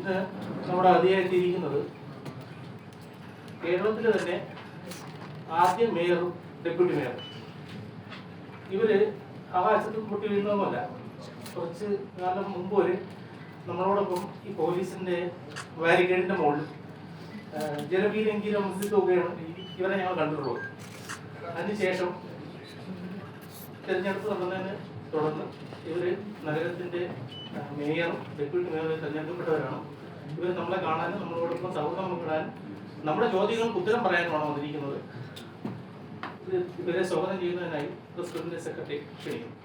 ഇന്ന് നമ്മുടെ അതിയായിട്ടിരിക്കുന്നത് കേരളത്തിൽ തന്നെ ആദ്യ മേയറും ഡെപ്യൂട്ടി മേയറും. ഇവർ ആകാശത്ത് മുട്ടി വീഴുന്നതുമല്ല കുറച്ച് കാലം മുമ്പ് വരെ നമ്മളോടൊപ്പം ഈ പോലീസിന്റെ വാരിക്കേടിന്റെ മുകളിൽ ജലപീലെങ്കിലും മുസ്ലിത്തുകയാണ് ഇവരെ ഞങ്ങൾ കണ്ടിട്ടുള്ളത്. അതിനുശേഷം തെരഞ്ഞെടുപ്പ് നടന്നതിന് തുടർന്ന് ഇവർ നഗരത്തിന്റെ മേയറും ഡെപ്യൂട്ടി മേയറും തെരഞ്ഞെടുക്കപ്പെട്ടവരാണ്. ഇവർ നമ്മളെ കാണാനും നമ്മളോടൊപ്പം സൗഹൃദം പങ്കിടാനും നമ്മുടെ ചോദ്യങ്ങൾക്ക് ഉത്തരം പറയാനുമാണ് വന്നിരിക്കുന്നത്. ഇവരെ സ്വാഗതം ചെയ്യുന്നതിനായി പ്രസിഡന്റിന്റെ സെക്രട്ടറി ക്ഷണിക്കുന്നു.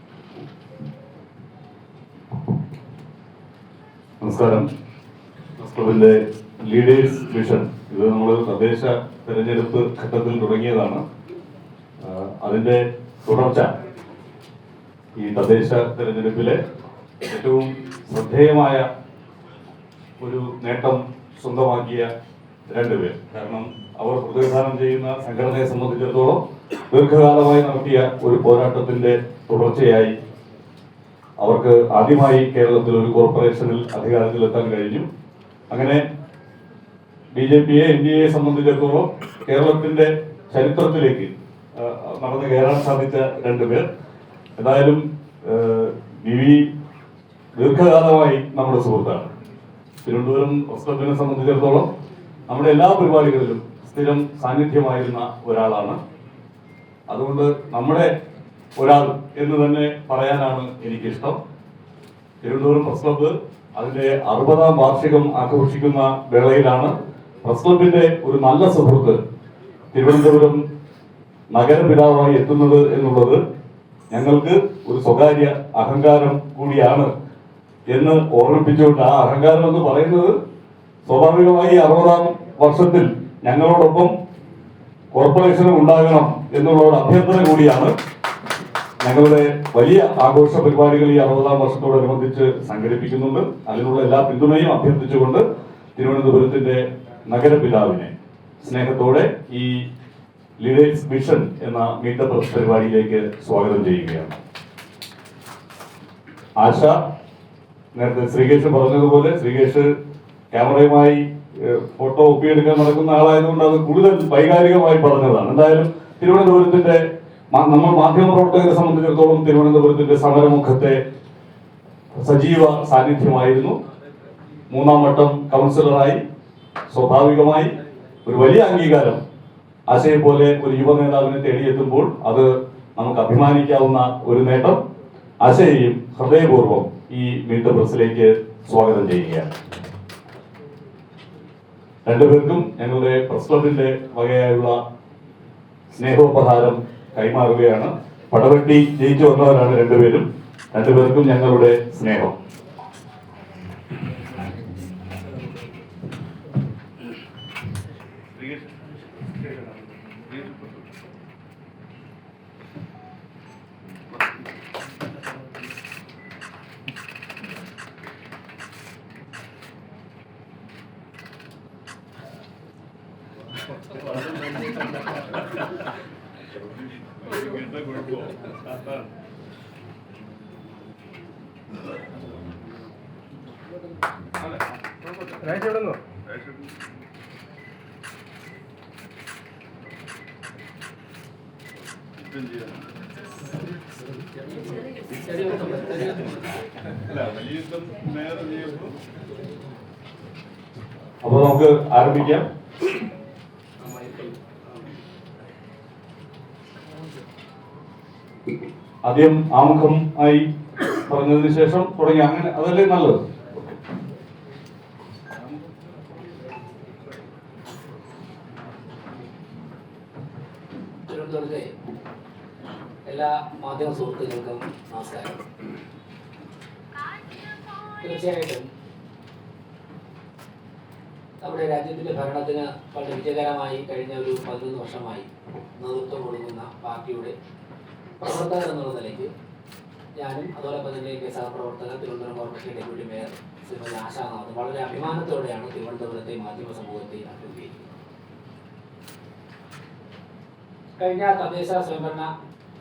നമസ്കാരം. ക്ലബിന്റെ ലീഡേഴ്സ് മിഷൻ ഇത് നമ്മൾ തദ്ദേശ തെരഞ്ഞെടുപ്പ് ഘട്ടത്തിൽ തുടങ്ങിയതാണ്. അതിന്റെ തുടർച്ച ഈ തദ്ദേശ തെരഞ്ഞെടുപ്പിലെ ഏറ്റവും ശ്രദ്ധേയമായ ഒരു നേട്ടം സ്വന്തമാക്കിയ രണ്ടുപേർ. കാരണം അവർ പ്രതിനിധാനം ചെയ്യുന്ന സംഘടനയെ സംബന്ധിച്ചിടത്തോളം ദീർഘകാലമായി നടത്തിയ ഒരു പോരാട്ടത്തിന്റെ തുടർച്ചയായി അവർക്ക് ആദ്യമായി കേരളത്തിൽ ഒരു കോർപ്പറേഷനിൽ അധികാരത്തിലെത്താൻ കഴിഞ്ഞു. അങ്ങനെ ബി ജെ പിയെ എൻ ഡി എയെ സംബന്ധിച്ചിടത്തോളം കേരളത്തിന്റെ ചരിത്രത്തിലേക്ക് നടന്നു കയറാൻ സാധിച്ച രണ്ടുപേർ. എന്തായാലും വിവി ദീർഘകാലമായി നമ്മുടെ സുഹൃത്താണ്. തിരുവനന്തപുരം പ്രസ്തത്തിനെ സംബന്ധിച്ചിടത്തോളം നമ്മുടെ എല്ലാ പരിപാടികളിലും സ്ഥിരം സാന്നിധ്യമായിരുന്ന ഒരാളാണ്. അതുകൊണ്ട് നമ്മുടെ ഒരാൾ എന്ന് തന്നെ പറയാനാണ് എനിക്കിഷ്ടം. തിരുവനന്തപുരം പ്രസ് ക്ലബ്ബ് അതിന്റെ അറുപതാം വാർഷികം ആഘോഷിക്കുന്ന വേളയിലാണ് പ്രസ് ക്ലബിന്റെ ഒരു നല്ല സുഹൃത്ത് തിരുവനന്തപുരം നഗരപിതാവായി എത്തുന്നത് എന്നുള്ളത് ഞങ്ങൾക്ക് ഒരു സ്വകാര്യ അഹങ്കാരം കൂടിയാണ് എന്ന് ഓർമ്മിപ്പിച്ചുകൊണ്ട് ആ അഹങ്കാരം എന്ന് പറയുന്നത് സ്വാഭാവികമായി അറുപതാം വർഷത്തിൽ ഞങ്ങളോടൊപ്പം കോർപ്പറേഷനും ഉണ്ടാകണം എന്നുള്ള അഭ്യർത്ഥന കൂടിയാണ് ഞങ്ങളുടെ വലിയ ആഘോഷ പരിപാടികൾ ഈ അറുപതാം വർഷത്തോടനുബന്ധിച്ച് സംഘടിപ്പിക്കുന്നുണ്ട്. അതിനുള്ള എല്ലാ പിന്തുണയും അഭ്യർത്ഥിച്ചുകൊണ്ട് തിരുവനന്തപുരത്തിന്റെ നഗരപിതാവിനെ സ്നേഹത്തോടെ ഈ ലീഡേഴ്സ് മിഷൻ എന്ന മീറ്റപ്പ് പരിപാടിയിലേക്ക് സ്വാഗതം ചെയ്യുകയാണ്. ആശ നേരത്തെ ശ്രീകേഷ് പറഞ്ഞതുപോലെ ശ്രീകേഷ് ക്യാമറയുമായി ഫോട്ടോ ഒപ്പിയെടുക്കാൻ നടക്കുന്ന ആളായതുകൊണ്ട് അത് കൂടുതൽ വൈകാരികമായി പറഞ്ഞതാണ്. എന്തായാലും തിരുവനന്തപുരത്തിന്റെ നമ്മൾ മാധ്യമ പ്രവർത്തകരെ സംബന്ധിച്ചിടത്തോളം തിരുവനന്തപുരത്തിന്റെ സമരമുഖത്തെ സജീവ സാന്നിധ്യമായിരുന്നു. മൂന്നാം വട്ടം കൗൺസിലറായി സ്വാഭാവികമായി ഒരു വലിയ അംഗീകാരം ആശയെ പോലെ ഒരു യുവ നേതാവിനെ തേടിയെത്തുമ്പോൾ അത് നമുക്ക് അഭിമാനിക്കാവുന്ന ഒരു നേട്ടം ആശയെയും ഹൃദയപൂർവം ഈ മീറ്റ് പ്രസിലേക്ക് സ്വാഗതം ചെയ്യുകയാണ്. രണ്ടുപേർക്കും ഞങ്ങളുടെ പ്രസ് ക്ലബിന്റെ വകയായുള്ള സ്നേഹോപഹാരം കൈമാറുകയാണ്. പടവെട്ടി ജയിച്ചു വന്നവരാണ് രണ്ടുപേരും. രണ്ടുപേർക്കും ഞങ്ങളുടെ സ്നേഹം. 来接着走。来接着走。അപ്പോൾ നമുക്ക് ആരംഭിക്കാം. ആദ്യം ആമുഖം ആയി പറഞ്ഞതിന് ശേഷം തുടങ്ങി. അങ്ങനെ അതല്ലേ നല്ലത്? തിരുവനന്തപുരത്തെ എല്ലാ മാധ്യമ സുഹൃത്തുക്കൾക്കും നമസ്കാരം. തീർച്ചയായിട്ടും നമ്മുടെ രാജ്യത്തിന്റെ ഭരണത്തിന് വളരെ വിജയകരമായി കഴിഞ്ഞ ഒരു പതിനൊന്ന് വർഷമായി നേതൃത്വം കൊടുക്കുന്ന പാർട്ടിയുടെ പ്രവർത്തകർ എന്നുള്ള നിലയ്ക്ക് ഞാനും അതോടൊപ്പം തന്നെ എന്റെ സഹപ്രവർത്തകർ Thiruvananthapuram corporation deputy mayor Srimathi Ashanath വളരെ അഭിമാനത്തോടെയാണ് തിരുവനന്തപുരത്തെ മാധ്യമ സമൂഹത്തെ അഭിമുഖീകരിക്കുന്നത് കഴിഞ്ഞ തദ്ദേശ സ്വയംഭരണ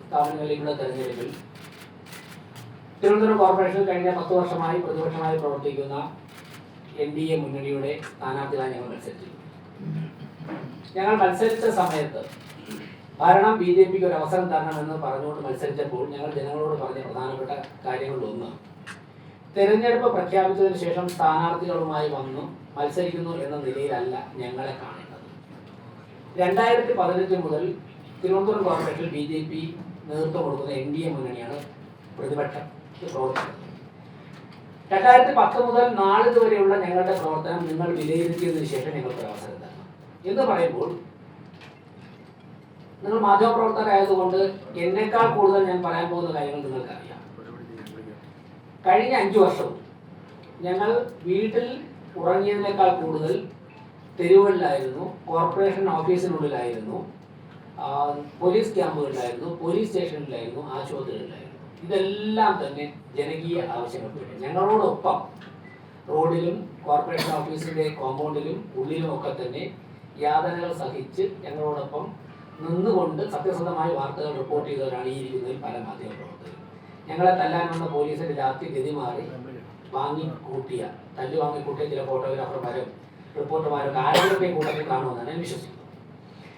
സ്ഥാപനങ്ങളിലേക്കുള്ള തെരഞ്ഞെടുപ്പിൽ തിരുവനന്തപുരം കോർപ്പറേഷൻ കഴിഞ്ഞ പത്ത് വർഷമായി പ്രതിപക്ഷമായി പ്രവർത്തിക്കുന്ന എൻ ഡി എ മുന്നണിയുടെ സ്ഥാനാർത്ഥികളായി ഞങ്ങൾ മത്സരിച്ചു. ഞങ്ങൾ മത്സരിച്ച സമയത്ത് ഭരണം ബി ജെ പിക്ക് ഒരു അവസരം തരണമെന്ന് പറഞ്ഞുകൊണ്ട് മത്സരിച്ചപ്പോൾ ഞങ്ങൾ ജനങ്ങളോട് പറഞ്ഞ പ്രധാനപ്പെട്ട കാര്യങ്ങളിലൊന്ന് തെരഞ്ഞെടുപ്പ് പ്രഖ്യാപിച്ചതിന് ശേഷം സ്ഥാനാർത്ഥികളുമായി വന്നു മത്സരിക്കുന്നു എന്ന നിലയിലല്ല ഞങ്ങളെ കാണേണ്ടത്. രണ്ടായിരത്തി പതിനഞ്ച് മുതൽ തിരുവനന്തപുരം കോർപ്പറേഷനിൽ ബി ജെ പി നേതൃത്വം കൊടുക്കുന്ന എൻ ഡി എ മുന്നണിയാണ് പ്രതിപക്ഷം പ്രവർത്തനം രണ്ടായിരത്തി പത്ത് മുതൽ നാളിത് വരെയുള്ള ഞങ്ങളുടെ പ്രവർത്തനം നിങ്ങൾ വിലയിരുത്തിയതിനു ശേഷം ഞങ്ങൾക്ക് അവസരം തരണം. എന്ന് പറയുമ്പോൾ നിങ്ങൾ മാധ്യമപ്രവർത്തകരായതുകൊണ്ട് എന്നേക്കാൾ കൂടുതൽ ഞാൻ പറയാൻ പോകുന്ന കാര്യങ്ങൾ നിങ്ങൾക്കറിയാം. കഴിഞ്ഞ അഞ്ചു വർഷവും ഞങ്ങൾ വീട്ടിൽ ഉറങ്ങിയതിനേക്കാൾ കൂടുതൽ തെരുവുകളിലായിരുന്നു കോർപ്പറേഷൻ ഓഫീസിനുള്ളിലായിരുന്നു പോലീസ് ക്യാമ്പുകളിലായിരുന്നു പോലീസ് സ്റ്റേഷനിലായിരുന്നു ആശുപത്രികളിലായിരുന്നു. ഇതെല്ലാം തന്നെ ജനകീയ ആവശ്യങ്ങൾക്ക് ഞങ്ങളോടൊപ്പം റോഡിലും കോർപ്പറേഷൻ ഓഫീസിന്റെ കോമ്പൗണ്ടിലും ഉള്ളിലും ഒക്കെ തന്നെ യാതനകൾ സഹിച്ച് ഞങ്ങളോടൊപ്പം നിന്നുകൊണ്ട് സത്യസന്ധമായ വാർത്തകൾ റിപ്പോർട്ട് ചെയ്തവരാണ് ഈ ഇരിക്കുന്നതിൽ പല മാധ്യമപ്രവർത്തകരും ഞങ്ങളെ തല്ലാൻ വന്ന പോലീസിന്റെ രാത്രി ഗതി മാറി വാങ്ങിക്കൂട്ടിയ തല്ലു വാങ്ങിക്കൂട്ടിയ ചില ഫോട്ടോഗ്രാഫർമാരും റിപ്പോർട്ടർമാരും ആരോഗ്യത്തെ കൂട്ടത്തിൽ കാണുമെന്നാണ് ഞാൻ വിശ്വസിക്കുന്നത്.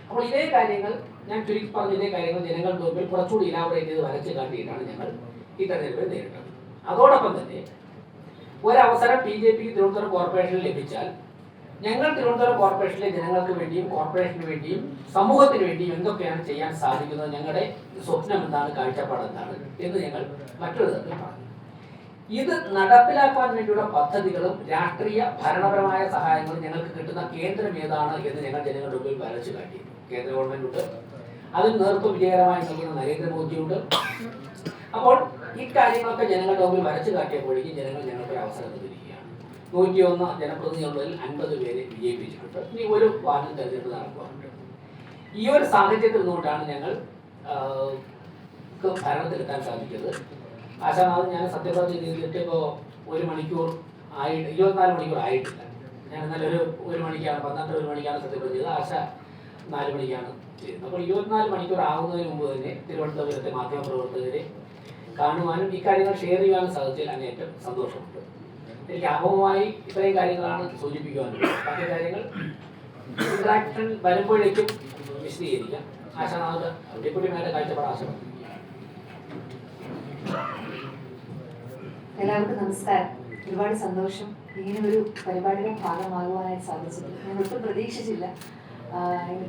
അപ്പോൾ ഇതേ കാര്യങ്ങൾ ഞാൻ ചുരുക്കി പറഞ്ഞ ഇതേ കാര്യങ്ങൾ ജനങ്ങൾക്ക് മുമ്പിൽ കുറച്ചുകൂടി ഇലാബറേറ്റ് ചെയ്ത് വരച്ച് കാട്ടിയിട്ടാണ് ഞങ്ങൾ ഈ തെരഞ്ഞെടുപ്പിൽ നേരിട്ടത്. അതോടൊപ്പം തന്നെ ഒരവസരം ബി ജെ പിക്ക് തിരുവനന്തപുരം കോർപ്പറേഷനിൽ ലഭിച്ചാൽ ഞങ്ങൾ തിരുവനന്തപുരം കോർപ്പറേഷനിലെ ജനങ്ങൾക്ക് വേണ്ടിയും കോർപ്പറേഷന് വേണ്ടിയും സമൂഹത്തിന് വേണ്ടിയും എന്തൊക്കെയാണ് ചെയ്യാൻ സാധിക്കുന്നത് ഞങ്ങളുടെ സ്വപ്നം എന്താണ് കാഴ്ചപ്പാട് എന്താണ് എന്ന് ഞങ്ങൾ മറ്റൊരു തരത്തിൽ പറഞ്ഞു. ഇത് നടപ്പിലാക്കാൻ വേണ്ടിയുള്ള പദ്ധതികളും രാഷ്ട്രീയ ഭരണപരമായ സഹായങ്ങളും ഞങ്ങൾക്ക് കിട്ടുന്ന കേന്ദ്രം ഏതാണ് എന്ന് ഞങ്ങൾ ജനങ്ങളുടെ മുമ്പിൽ വരച്ചു കാട്ടി. കേന്ദ്ര ഗവൺമെന്റ് ഉണ്ട്. അതിൽ നേതൃത്വം വിജയകരമായി നൽകുന്ന നരേന്ദ്രമോദിയുണ്ട്. അപ്പോൾ ഇക്കാര്യങ്ങളൊക്കെ ജനങ്ങളുടെ മുമ്പിൽ വരച്ചു കാട്ടിയപ്പോഴേക്കും ജനങ്ങൾ ഞങ്ങൾക്ക് ഒരു അവസരം തന്നിരിക്കുകയാണ്. നൂറ്റിയൊന്ന് ജനപ്രതിനിധികളിൽ അൻപത് പേരെ വിജയിപ്പിച്ചിട്ടുണ്ട്. ഇനി ഒരു വാർഡിൽ തെരഞ്ഞെടുപ്പ് നടക്കുവാനുണ്ട്. ഈ ഒരു സാഹചര്യത്തിൽ നിന്നുകൊണ്ടാണ് ഞങ്ങൾ ഭരണത്തിലെത്താൻ സാധിച്ചത്. ആശാനാഥ് ഞാൻ സത്യപ്രതിജ്ഞ ചെയ്തിട്ട് ഇപ്പോൾ ഒരു മണിക്കൂർ ആയി ഇരുപത്തിനാല് മണിക്കൂർ ആയിട്ടില്ല. ഞാൻ എന്നാലും ഒരു ഒരു മണിക്കാണ് പന്ത്രണ്ട് ഒരു മണിക്കാണ് സത്യപ്രതിജ്ഞ ചെയ്തത് ആശ നാല് മണിക്കാണ് ചെയ്തത്. അപ്പോൾ ഇരുപത്തിനാല് മണിക്കൂർ ആകുന്നതിന് മുമ്പ് തന്നെ തിരുവനന്തപുരത്തെ മാധ്യമപ്രവർത്തകരെ കാണുവാനും ഇക്കാര്യങ്ങൾ ഷെയർ ചെയ്യാനും സാധിച്ചതിൽ ഏറ്റവും സന്തോഷമുണ്ട്. എനിക്ക് അപമമായി ഇത്രയും കാര്യങ്ങളാണ് സൂചിപ്പിക്കുവാനുള്ളത്. ബാക്കി കാര്യങ്ങൾ ഇന്ററാക്ഷൻ വരുമ്പോഴേക്കും വിശദീകരിക്കാം ആശാനാഥ് ഡെപ്യൂട്ടി മേലെ കാഴ്ചപ്പാട് ആശയം എല്ലാവർക്കും നമസ്കാരം. ഒരുപാട് സന്തോഷം. ഇങ്ങനെ ഒരു പരിപാടിയുടെ ഭാഗമാകുവാനായിട്ട് സാധിച്ചത് ഞാൻ ഒട്ടും പ്രതീക്ഷിച്ചില്ല.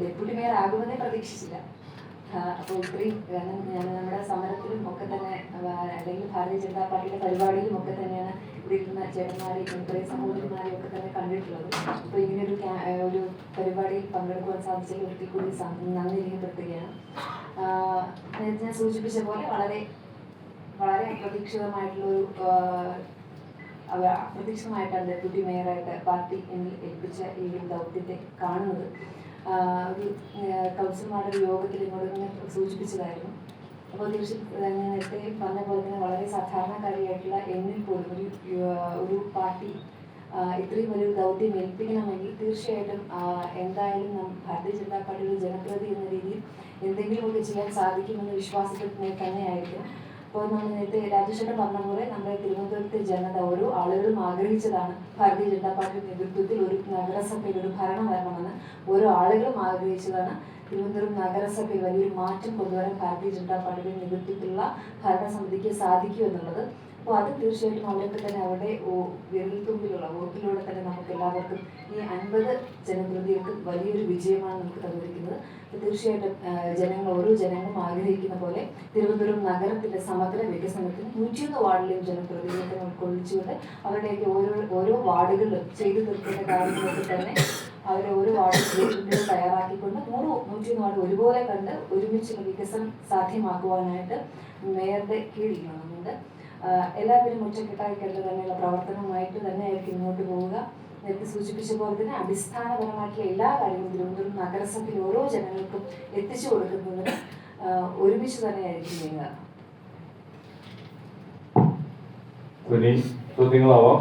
ഡെപ്യൂട്ടി മേയർ ആകുമെന്നേ പ്രതീക്ഷിച്ചില്ല. അപ്പോൾ ഇത്രയും നമ്മുടെ സമരത്തിലും ഒക്കെ തന്നെ അല്ലെങ്കിൽ ഭാരതീയ ജനതാ പാർട്ടിയുടെ പരിപാടിയിലും ഒക്കെ തന്നെയാണ് ഇരിക്കുന്ന ചേട്ടന്മാരെ ഇത്രയും സഹോദരന്മാരെ ഒക്കെ തന്നെ കണ്ടിട്ടുള്ളത്. അപ്പോൾ ഇങ്ങനെ ഒരു ഒരു പരിപാടിയിൽ പങ്കെടുക്കുവാൻ സാധിച്ചതിൽ ഒരിക്കൽ കൂടി നന്ദി രേഖപ്പെടുത്തുകയാണ്. ഞാൻ സൂചിപ്പിച്ച പോലെ വളരെ വളരെ അപ്രതീക്ഷിതമായിട്ടുള്ള ഒരു അപ്രതീക്ഷിതമായിട്ടാണ് ഡെപ്യൂട്ടി മേയറായിട്ട് പാർട്ടി എന്നിൽ ഏൽപ്പിച്ച ഈ ഒരു ദൗത്യത്തെ കാണുന്നത്. ഒരു കൗൺസിലർമാരുടെ യോഗത്തിൽ ഇങ്ങോട്ട് ഇങ്ങനെ സൂചിപ്പിച്ചതായിരുന്നു. അപ്പോൾ തീർച്ചയായും നേരത്തെ പറഞ്ഞ പോലെ തന്നെ വളരെ സാധാരണക്കാരിയായിട്ടുള്ള എന്നിൽ പോലും ഒരു ഒരു പാർട്ടി ഇത്രയും വലിയൊരു ദൗത്യം ഏൽപ്പിക്കണമെങ്കിൽ തീർച്ചയായിട്ടും എന്തായാലും നാം ഭാരതീയ ജനതാ പാർട്ടിയുടെ ജനപ്രതി എന്ന രീതിയിൽ എന്തെങ്കിലുമൊക്കെ ചെയ്യാൻ സാധിക്കുമെന്ന വിശ്വാസത്തിൽ തന്നെയായിരിക്കും. അപ്പോൾ നമ്മൾ നേരത്തെ പറഞ്ഞ പോലെ നമ്മുടെ തിരുവനന്തപുരത്തെ ജനത ഓരോ ആളുകളും ആഗ്രഹിച്ചതാണ് ഭാരതീയ ജനതാ പാർട്ടി നേതൃത്വത്തിൽ ഒരു നഗരസഭയിൽ ഒരു ഭരണം വരണമെന്ന് ഓരോ ആളുകളും ആഗ്രഹിച്ചതാണ്. തിരുവനന്തപുരം നഗരസഭയിൽ വലിയൊരു മാറ്റം കൊണ്ടുവരാൻ ഭാരതീയ ജനതാ പാർട്ടിയുടെ നേതൃത്വത്തിലുള്ള ഭരണസമിതിക്ക് സാധിക്കൂ എന്നുള്ളത് അപ്പോൾ അത് തീർച്ചയായിട്ടും അവർക്ക് തന്നെ അവരുടെ വിരൽത്തുമ്പിലുള്ള വോട്ടിലൂടെ തന്നെ നമുക്ക് എല്ലാവർക്കും ഈ അൻപത് ജനപ്രതികൾക്ക് വലിയൊരു വിജയമാണ് നമുക്ക് തന്നിരിക്കുന്നത്. തീർച്ചയായിട്ടും ജനങ്ങൾ ഓരോ ജനങ്ങളും ആഗ്രഹിക്കുന്ന പോലെ തിരുവനന്തപുരം നഗരത്തിന്റെ സമഗ്ര വികസനത്തിന് നൂറ്റിയൊന്ന് വാർഡിലെയും ജനപ്രതിനിധികളെ ഉൾക്കൊള്ളിച്ചുകൊണ്ട് അവരുടെയൊക്കെ ഓരോ ഓരോ വാർഡുകളിലും ചെയ്തു തീർക്കേണ്ട കാര്യങ്ങളൊക്കെ തന്നെ അവരെ ഓരോ വാർഡ് തയ്യാറാക്കിക്കൊണ്ട് നൂറ് നൂറ്റിയൊന്ന് വാർഡ് ഒരുപോലെ കണ്ട് ഒരുമിച്ചുള്ള വികസനം സാധ്യമാക്കുവാനായിട്ട് മേയറുടെ കീഴിലുണ്ട് എല്ലാവരും ഒറ്റക്കെട്ടായി കേട്ട് തന്നെയുള്ള പ്രവർത്തനവുമായിട്ട് തന്നെ ആയിരിക്കും മുന്നോട്ട് പോവുക. നേരത്തെ സൂചിപ്പിച്ച പോലെ തന്നെ അടിസ്ഥാനപരമായിട്ടുള്ള എല്ലാ കാര്യങ്ങളും തിരുവനന്തപുരം നഗരസഭയിൽ ഓരോ ജനങ്ങൾക്കും എത്തിച്ചു കൊടുക്കുന്നതിന് ആ, ഒരുമിച്ച് തന്നെയായിരിക്കും ഇനി ചോദ്യങ്ങളാവാം.